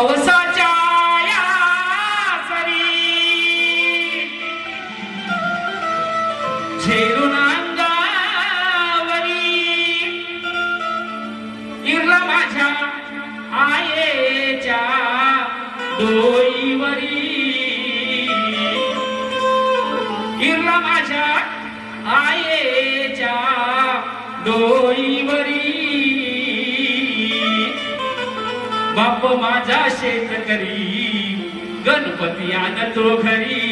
पावसाच्या या सरी. झेलून अंगावरी. माझ्या आयेच्या डोईवरी. इरला माझ्या आयेच्या डोईवरी. बाप माझा शेतकरी गणपती आणतो घरी.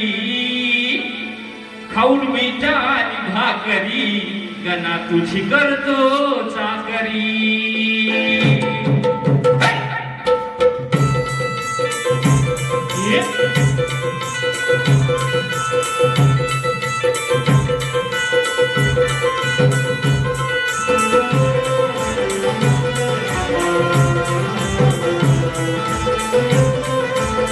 खाऊन मीठा आणि भाकरी गणा तुझी करतो चाकरी.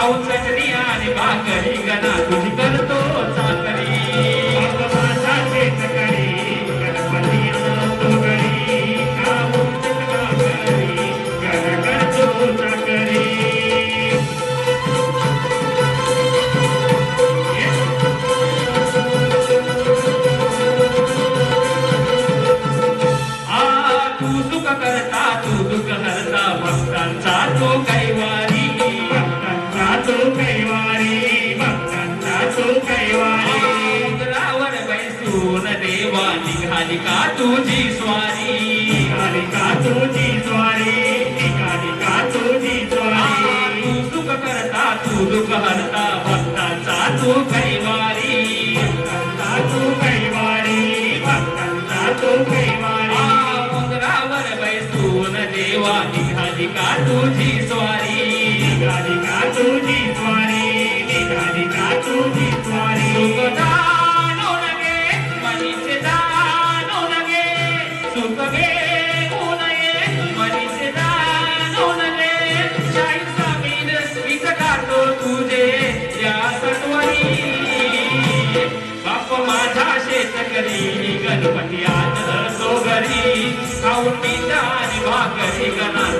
Sauce tenía animales. निका तुझी स्वारी निका तुझी स्वारी निका निका तुझी स्वारी तू सुख करता तू दुख हरता भक्ताचा तू कैवारी भक्ताचा तू कैवारी भक्ताचा तू कैवारी मंगरावर बैसून देवा निका निका तुझी गणपती आज सोगरी खाऊन भाकरी गणात